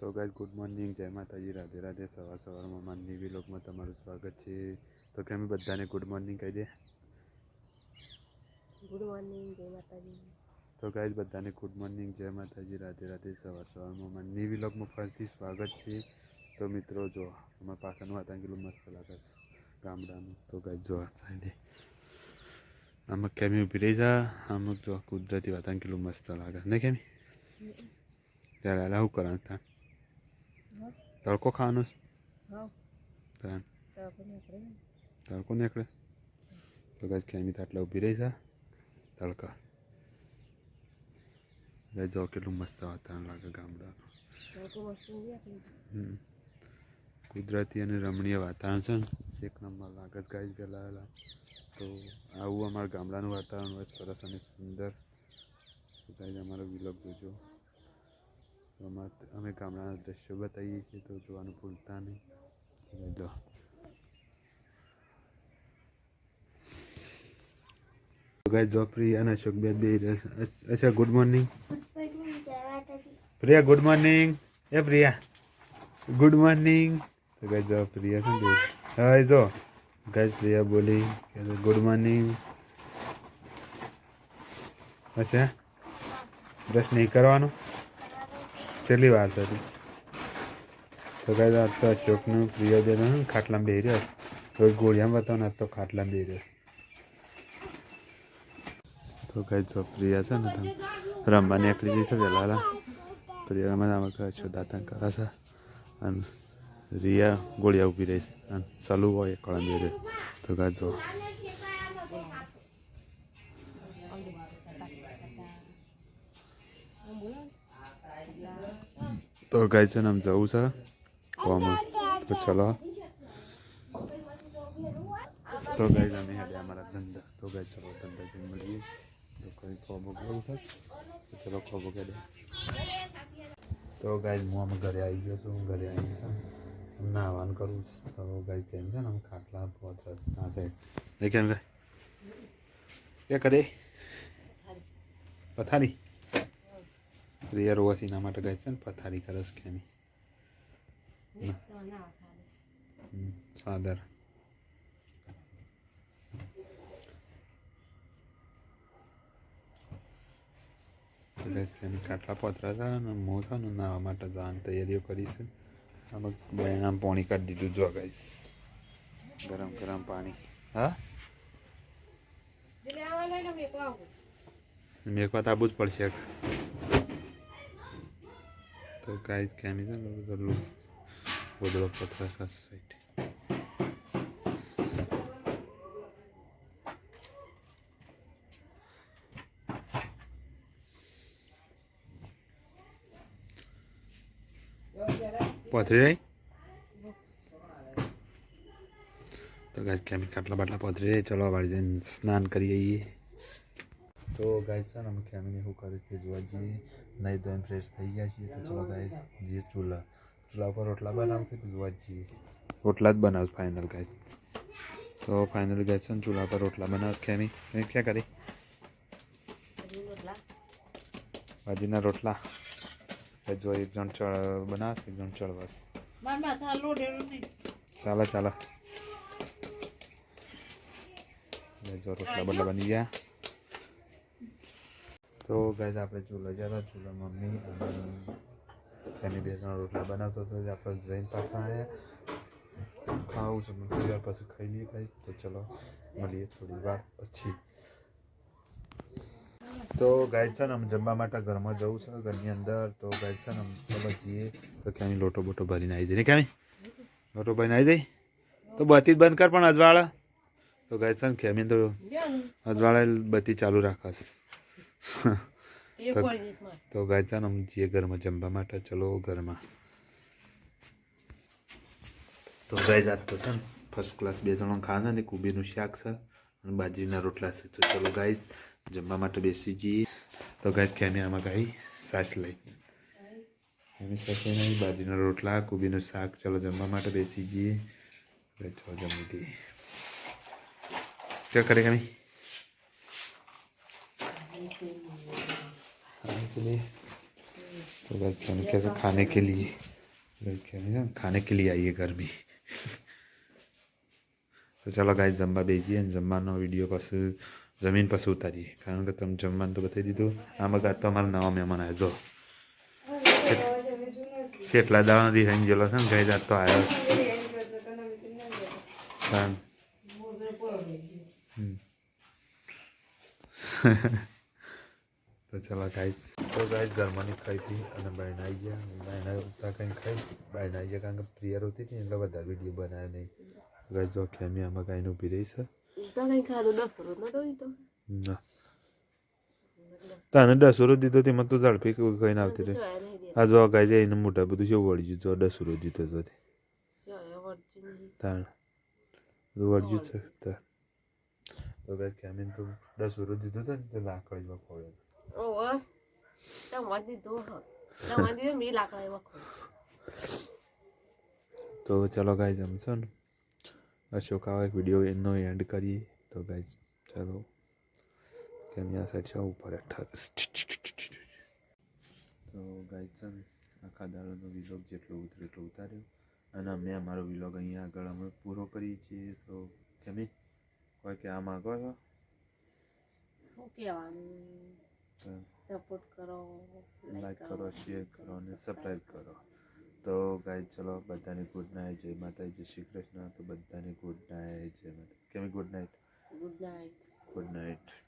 તો guys good morning જય માતાજી. રાધે રાધે. સવાર સવારમાં માનની વિલોકમાં તમારું સ્વાગત છે. તો કે અમે બધાને? ગુડ મોર્નિંગ કહી દે. ગુડ મોર્નિંગ જય માતાજી. તો ગાઈઝ બધાને ગુડ મોર્નિંગ જય માતાજી. રાધે રાધે. સવાર સવારમાં માનની વિલોકમાં ફરીથી સ્વાગત છે. તો મિત્રો જો અમારા પાછળનું વાતાવરણ મસ્ત લાગે છે ગામડાનું. તો ગાઈઝ જો સાંજે અમુક કેમી ઊભી રહી જા. અમુક જો કુદરતી વાતાવરણ કેટલું મસ્ત લાગે. ને કેમી? ત્યારે શું કરવાનું હા તડકો ખાવાનો છે? તો તડકો નીકળે તો કઈ કેમી આટલા ઊભી રહી છે. તડકા. એટલે જો કેટલું મસ્ત વાતાવરણ લાગે ગામડાનું. કુદરતી અને રમણીય વાતાવરણ છે ને એક નંબર લાગે જ ગાય ગયેલા તો આવું અમારા ગામડાનું વાતાવરણ હોય સરસ અને સુંદર. તો ગાય અમારો વિલોક જોજો. તો અમાર- અમે ગામડાના દ્રશ્યો બતાવીએ છીએ તો જોવાનું ભૂલતા નહીં. જો ગાય પ્રિયા અને અશોક બે બે અચ્છા good morning Priya good morning એ પ્રિયા. ગુડ મોર્નિંગ તો ગાય જો પ્રિયા શું બોલ હા જો. ગાય પ્રિયા બોલી ગુડ મોર્નિંગ અચ્છા. બ્રશ નહીં કરવાનો? છેલ્લી વાર થતી તો આજ તો અશોકનું પ્રિય બેન હે ને, ખાટલામાં બેહી રહ્યો રોજ ગોળિયામાં બતાવો ને તો ખાટલામાં બેહી રહ્યો તો ગાય જો પ્રિયા છે ને તો રમવા નીકળી જઈ છે વહેલા પ્રિયા કહે છે દાંતણ કરે છે અને રિયા ગોળિયા ઊભી રહી છે. અને સલુ હોય એ કળમ બેરે તો ગાય જો તો ગાય છે ને આમ જવું છે. કોમાં તો ચલો. તો ગાય અમે હેડે અમારા ધંધા. તો ગાય ચલો ધંધા જઈને મળીએ. તો કઈ ખોબો છે તો ચલો ખોબો કે દે તો ગાય હું અમે ઘરે આવી ગયો છું. ઘરે આવી છે નાહવાનું કરું તો ગાય કેમ છે આમ ખાટલા બહુ ના છે? ગાય કે કરે. પથારી. રિયર ઓસીના માટે ગાય છે ને પથારી કરસ કેની સાદર કાટલા પતરા હતા ને નાવા માટે જવાની તૈયારીઓ કરી છે. આમાં બહેણામાં પાણી કાઢી દીધું જો ગાઈસ. ગરમ ગરમ પાણી. હા? મેકવા તો આવવું જ પડશે. તો ગાઈસ કેમી છે ને બધું ગોદડો પથરા સાઈડ પથરી રહી તો ગાય કેમી કાટલા બાટલા પથરી ચલો વાળી જઈને સ્નાન કરી આવીએ. તો ગાઈસ છે ને અમે ખેમીને શું કરી તે જોવા જઈએ. નહીં એમ ફ્રેશ થઈ ગયા છીએ. તો ચલો ગાઈસ જે ચૂલા. ચૂલા પર રોટલા બનાવશે તો જોવા જઈએ. રોટલા જ બનાવ ફાઇનલ ગાઈસ તો ફાઇનલ ગાઈસ છે ને ચૂલા પર રોટલા બનાવ ખેમી. મેં ક્યાં કરી? ભાજીના રોટલા. તો જો એક જણ ચળ બનાવશે એક જણ ચળવાશે. ચાલો ચાલો. રોટલા બદલા બની ગયા. તો ગાઈઝ આપણે ચૂલો ગયા હતા. ચૂલો મમ્મી એની બે ત્રણ રોટલા બનાવતો હતો. આપણે જઈને પાછા આવ્યા ખાવું છે થોડી વાર પછી ખાઈ લઈએ ગાઈઝ તો ચલો મળીએ થોડી વાર પછી. તો ગાય છે ને આમ જમવા માટે ઘરમાં જવું છે ઘરની અંદર. તો ગાય છે ને આમ ચલો જઈએ. તો ક્યાંય લોટો બોટો ભરીને આવી દઈએ ને ક્યાંય? લોટો ભરીને આવી દઈ તો બત્તી જ બંધ કર પણ અજવાળા. તો ગાય છે ને ખેમીને તો અજવાળા બત્તી ચાલુ રાખસ એ તો ગાયતાન સમજીએ ઘરમાં જમવા માટે ચલો ઘરમાં. તો ગાય આજ તો છે ને ફર્સ્ટ ક્લાસ બે જણો ખાવા છે કુબીનું શાક છે અને બાજરીના રોટલા છે. તો ચલો ગાય જમવા માટે બેસી જઈએ. તો ગાય ક્યાંને આમાં ગાય સાસ લઈ. એની સાથે નહીં બાજરીના રોટલા કુબીનું શાક. ચલો જમવા માટે બેસી જઈએ. ચલો જમી દઈએ ચલ કરે કે નહીં खाने के लिए तो गाइस क्या कैसे खाने के लिए गाइस क्या है ना, खाने के लिए आइए घर में તો ચાલો ગાઈસ જમવા બેસીએ અને જમવાનો વિડીયો પછી જમીન પછી ઉતારીએ કારણ કે તમે જમવાનું તો બતાવી દીધું આમાં ગાત તો અમારા નવા મહેમાન આવ્યો જો કેટલા દાડા રિહાઈને ગયેલો છે ને ગઈ રાત તો આવ્યો હા. હમ. તો ચાલો ગાઈસ તો ગાઈસ ઘરમાંની ખાઈ હતી અને બહેન આવી ગયા. બહેન ઉતા કંઈ ખાઈ. બહેન આવી ગયા કારણ કે પ્રિયર હોતી હતી ને એટલે બધા વીડિયો બનાવ્યા નહીં. ગાઈસ જો ખેમી આમાં ગાઈને ઊભી રહી છે. તો ના. તને દસ રૂપિયા દીધો તેમાં તું ઝડપી કહીને આવતી રહી નહીં આ જો ગાય જાય એને મોટા બધું શું વળી જો દસ રૂપિયા દીધો તો તે. તાણ. બધું વળી છે. તાણ. તો ગાય ખેમીને તો દસ રૂપિયા દીધો હતો ને તે લાકડીમાં ખોળ્યો ઓવે તમારે દીધો હ તમારે દીધો મેં લાકડા એવા ખોલ તો ચલો જમશો ને અશોક આવા એક વીડિયો એનો એન્ડ કરીએ તો ગાય ચાલો કેમ સાઈડ છે ઉપર તો ગાય છે ને આખા દાડાનો વિલોગ જેટલો ઉતરે એટલો ઉતાર્યો અને અમે અમારો વિલોગ અહીંયા આગળ અમે પૂરો કરીએ છીએ તો કેમ કોઈ કે આ માગો છો શું કહેવાનું તો સપોર્ટ કરો લાઈક કરો શેર કરો અને સબસ્ક્રાઈબ કરો. તો ગાય ચલો બધાને ગુડ નાઇટ જય માતાજી જય શ્રી કૃષ્ણ. તો બધાને ગુડ નાઇટ જય માતા કેમી good night good night good night